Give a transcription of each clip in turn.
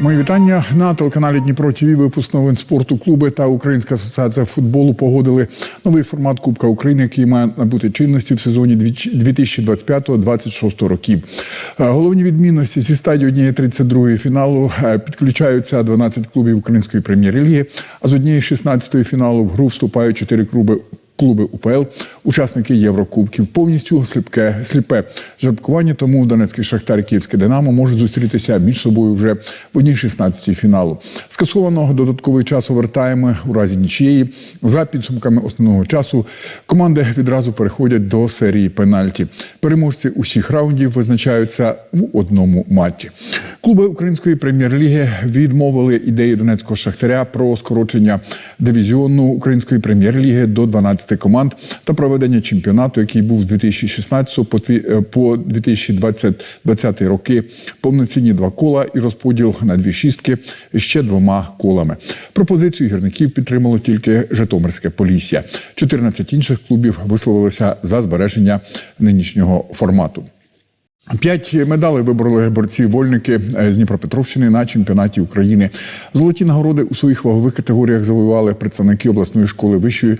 Мої вітання на телеканалі Дніпро ТВ. Випуск новин спорту клуби та Українська асоціація футболу погодили новий формат Кубка України, який має набути чинності в сезоні 2025-2026 років. Е, Головні відмінності зі стадії однієї 32-ї фіналу е, підключаються 12 клубів Української прем'єр-ліги, а з однієї 16-ї фіналу в гру вступають 4 клуби клуби УПЛ, учасники Єврокубків. Повністю сліпке сліпе жеребкування. Тому Донецький Шахтар і Київське Динамо можуть зустрітися між собою вже в одній 16 фіналу. Скасовано додатковий час овертайми у разі нічиєї. За підсумками основного часу команди відразу переходять до серії пенальті. Переможці усіх раундів визначаються в одному матчі. Клуби української прем'єр-ліги відмовили ідеї донецького шахтаря про скорочення дивізіону української прем'єр-ліги до 12 команд та проведення чемпіонату, який був з 2016 по е, по 2020 роки. Повноцінні два кола і розподіл на дві шістки ще двома колами. Пропозицію гірників підтримало тільки Житомирське Полісся. 14 інших клубів висловилися за збереження нинішнього формату. П'ять медалей вибороли борці-вольники з Дніпропетровщини на чемпіонаті України. Золоті нагороди у своїх вагових категоріях завоювали представники обласної школи вищої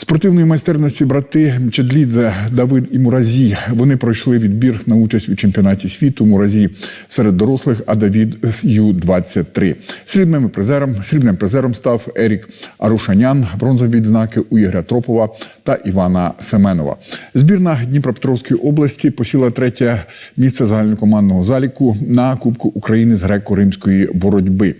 спортивної майстерності брати Чедлідзе, Давид і Муразі. Вони пройшли відбір на участь у чемпіонаті світу. Муразі серед дорослих, а Давід з Ю-23. Срібним призером, срібним призером став Ерік Арушанян, бронзові відзнаки у Ігоря Тропова та Івана Семенова. Збірна Дніпропетровської області посіла третє місце загальнокомандного заліку на Кубку України з греко-римської боротьби.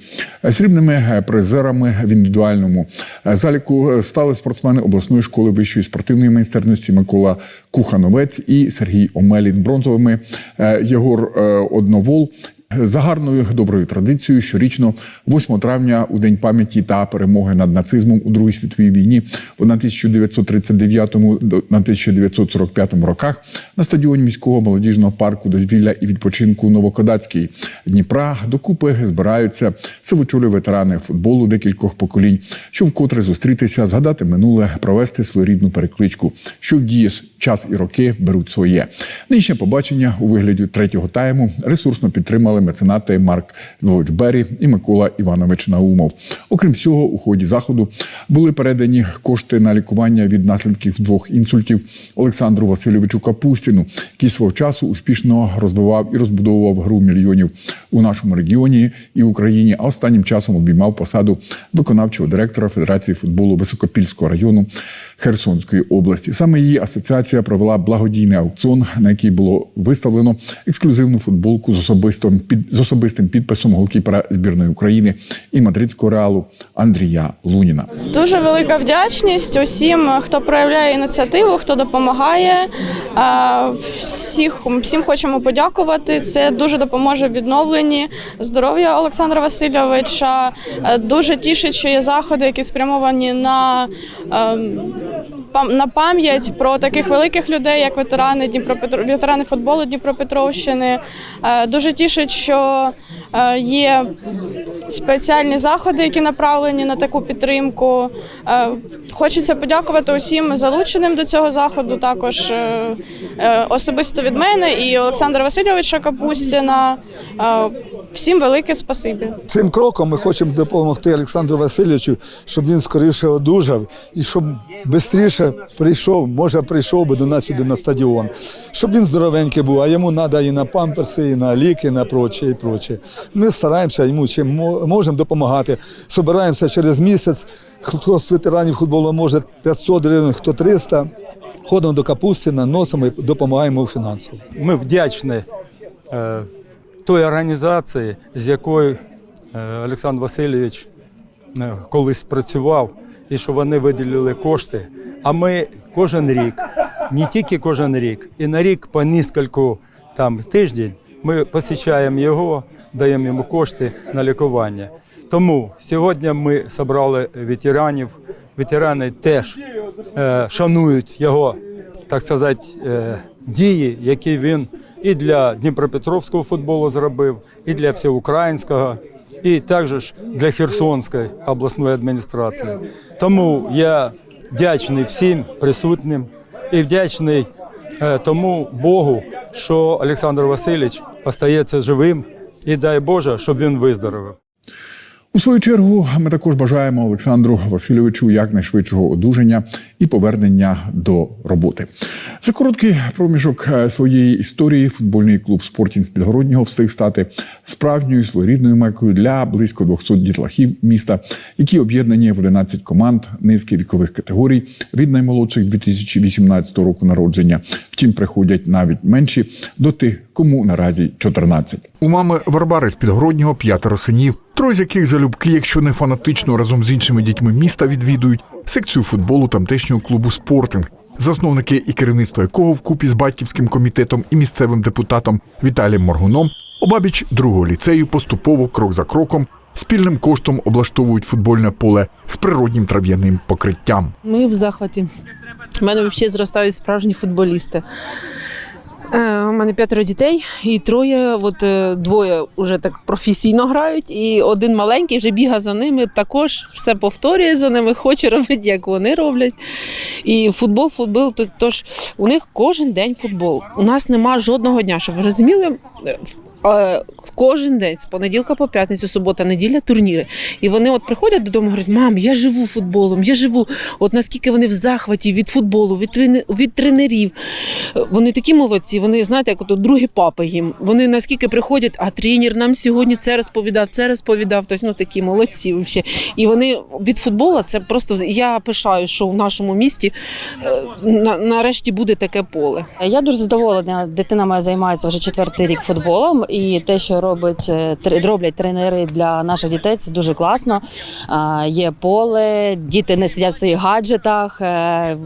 Срібними призерами в індивідуальному заліку стали спортсмени обласної школи вищої спортивної майстерності Микола Кухановець і Сергій Омелін. Бронзовими е, Єгор е, Одновол. За гарною доброю традицією, щорічно, 8 травня, у день пам'яті та перемоги над нацизмом у Другій світовій війні, на 1939 до- на 1945 роках на стадіоні міського молодіжного парку дозвілля і відпочинку Новокодацький. Дніпра докупи збираються сивочолі ветерани футболу декількох поколінь, щоб вкотре зустрітися, згадати минуле, провести своєрідну перекличку, що в дії час і роки беруть своє. Нинішнє побачення у вигляді третього тайму ресурсно підтримали меценати Марк Львович Берry і Микола Іванович Наумов. Окрім всього, у ході заходу були передані кошти на лікування від наслідків двох інсультів Олександру Васильовичу Капустіну, який свого часу успішно розвивав і розбудовував гру мільйонів у нашому регіоні і Україні. А останнім часом обіймав посаду виконавчого директора Федерації футболу Високопільського району Херсонської області. Саме її асоціація провела благодійний аукціон, на який було виставлено ексклюзивну футболку з особистим під з особистим підписом голкіпера збірної України і мадридського реалу Андрія Луніна. Дуже велика вдячність усім, хто проявляє ініціативу, хто допомагає. Всіх, всім хочемо подякувати. Це дуже допоможе в відновленні здоров'я Олександра Васильовича. Дуже тішить, що є заходи, які спрямовані на. Biliyorsun На пам'ять про таких великих людей, як ветерани Дніпропетро... ветерани футболу Дніпропетровщини. Е, Дуже тішить, що е, є спеціальні заходи, які направлені на таку підтримку. Е, Хочеться подякувати усім залученим до цього заходу. Також особисто від мене і Олександра Васильовича Капустіна. Всім велике спасибі. Цим кроком ми хочемо допомогти Олександру Васильовичу, щоб він скоріше одужав і щоб швидше прийшов, може прийшов би до нас сюди на стадіон. Щоб він здоровенький був, а йому треба і на памперси, і на ліки, і на проче, і проче. Ми стараємося йому чим можемо допомагати. Собираємося через місяць. Хто з ветеранів футболу може 500 гривень, хто 300. Ходимо до Капустіна, носимо і допомагаємо фінансово. Ми вдячні е, той організації, з якою е, Олександр Васильович е, колись працював, і що вони виділили кошти. А ми кожен рік, не тільки кожен рік, і на рік по нескільки там тиждень ми посічаємо його, даємо йому кошти на лікування. Тому сьогодні ми зібрали ветеранів. Ветерани теж е, шанують його, так сказати, е, дії, які він і для Дніпропетровського футболу зробив, і для всеукраїнського, і також для Херсонської обласної адміністрації. Тому я вдячний всім присутнім і вдячний е, тому Богу, що Олександр Васильович остається живим І дай Боже, щоб він виздоровив. У свою чергу ми також бажаємо Олександру Васильовичу якнайшвидшого одужання і повернення до роботи. За короткий проміжок е, своєї історії футбольний клуб Спортінг з Підгороднього встиг стати справжньою своєрідною мекою для близько 200 дітлахів міста, які об'єднані в 11 команд низки вікових категорій від наймолодших 2018 року народження. Втім, приходять навіть менші до тих, кому наразі 14. У мами Варвари з Підгороднього п'ятеро синів, троє з яких залюбки, якщо не фанатично разом з іншими дітьми міста відвідують секцію футболу тамтешнього клубу Спортинг. Засновники і керівництво якого вкупі з батьківським комітетом і місцевим депутатом Віталієм Моргуном обабіч другого ліцею поступово крок за кроком спільним коштом облаштовують футбольне поле з природнім трав'яним покриттям. Ми в захваті. У мене взагалі зростають справжні футболісти. Е, У мене п'ятеро дітей, і троє, от е, двоє вже так професійно грають, і один маленький вже бігає за ними, також все повторює за ними, хоче робити, як вони роблять. І футбол, футбол, тож у них кожен день футбол. У нас нема жодного дня, щоб ви розуміли. Е, Кожен день з понеділка по п'ятницю, субота, неділя, турніри. І вони от приходять додому, і говорять: мам, я живу футболом, я живу. От наскільки вони в захваті від футболу, від, від тренерів. Вони такі молодці. Вони знаєте, як от другі папи їм. Вони наскільки приходять, а тренер нам сьогодні це розповідав, це розповідав. Тобто, ну такі молодці. Вообще. І вони від футболу це просто я пишаю, що в нашому місті е, на, нарешті буде таке поле. Я дуже задоволена. Дитина моя займається вже четвертий рік футболом, і те, що робить е, роблять тренери для наших дітей, це дуже класно. Є поле, діти не сидять в своїх гаджетах, е,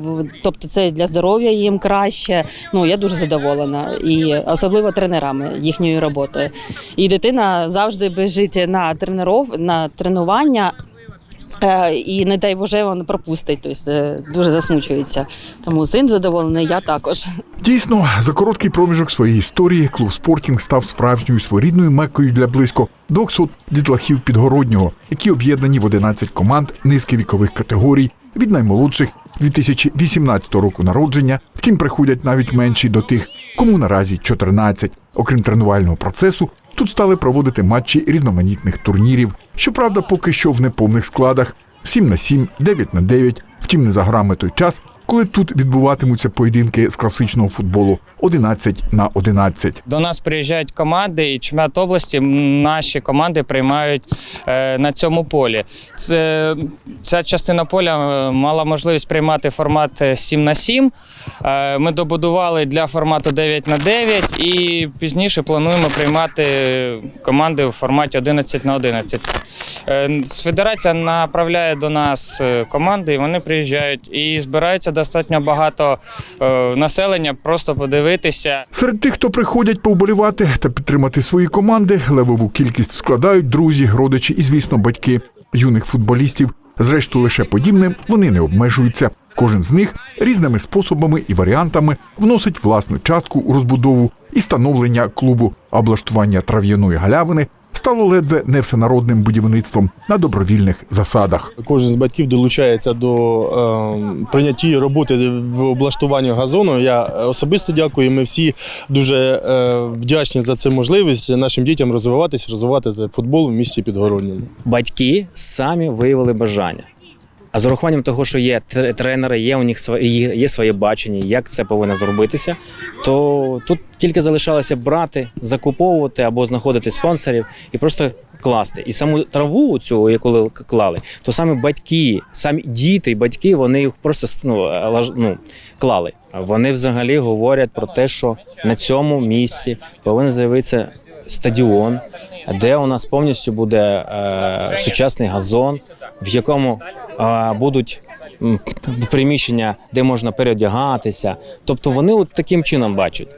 тобто це для здоров'я їм краще. Ну я дуже задоволена, і особливо тренерами їхньої роботи. І дитина завжди біжить на тренеров на тренування. Е, І не дай Боже, він пропустить, тобто е, дуже засмучується. Тому син задоволений, я також. Дійсно, за короткий проміжок своєї історії клуб Спортінг став справжньою своєрідною мекою для близько 200 дітлахів підгороднього, які об'єднані в 11 команд низки вікових категорій від наймолодших 2018 року народження. Втім, приходять навіть менші до тих, кому наразі 14. Окрім тренувального процесу, тут стали проводити матчі різноманітних турнірів. Щоправда, поки що в неповних складах 7 на 7, 9 на 9. Втім, не за грами той час, коли тут відбуватимуться поєдинки з класичного футболу 11 на 11. До нас приїжджають команди, і чемпіонат області наші команди приймають е, на цьому полі. Це, ця частина поля е, мала можливість приймати формат е, 7 на 7. Е, ми добудували для формату 9 на 9 і пізніше плануємо приймати команди в форматі 11 на 11. Е, Федерація направляє до нас е, команди, і вони приїжджають і збирається достатньо багато е, населення, просто подивитися. Серед тих, хто приходять повболівати та підтримати свої команди, левову кількість складають друзі, родичі і, звісно, батьки юних футболістів. Зрештою, лише подібним вони не обмежуються. Кожен з них різними способами і варіантами вносить власну частку у розбудову і становлення клубу, облаштування трав'яної галявини стало ледве не всенародним будівництвом на добровільних засадах. Кожен з батьків долучається до е, прийняття роботи в облаштуванні газону. Я особисто дякую. Ми всі дуже е, вдячні за цю можливість нашим дітям розвиватися, розвивати футбол в місті Підгородньому. батьки самі виявили бажання. А з урахуванням того, що є тр- тренери, є у них свої, є своє бачення, як це повинно зробитися, то тут тільки залишалося брати, закуповувати або знаходити спонсорів і просто класти. І саму траву цю, яку клали, то саме батьки, самі діти і батьки, вони їх просто ну, ну, клали. Вони взагалі говорять про те, що на цьому місці повинен з'явитися стадіон, де у нас повністю буде е, сучасний газон, в якому е, будуть приміщення, де можна переодягатися. Тобто вони от таким чином бачать.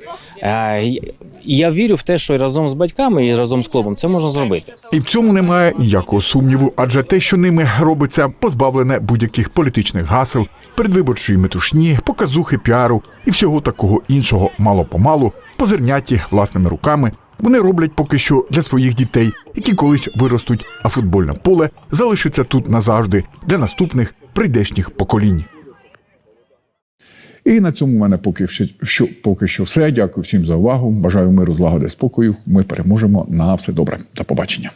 Е, і я вірю в те, що разом з батьками, і разом з клубом це можна зробити. І в цьому немає ніякого сумніву, адже те, що ними робиться, позбавлене будь-яких політичних гасел, передвиборчої метушні, показухи піару і всього такого іншого мало-помалу, позирняті власними руками. Вони роблять поки що для своїх дітей, які колись виростуть, а футбольне поле залишиться тут назавжди для наступних прийдешніх поколінь. І на цьому в мене поки що, поки що все. Дякую всім за увагу. Бажаю миру, злагоди, спокою. Ми переможемо на все добре. До побачення.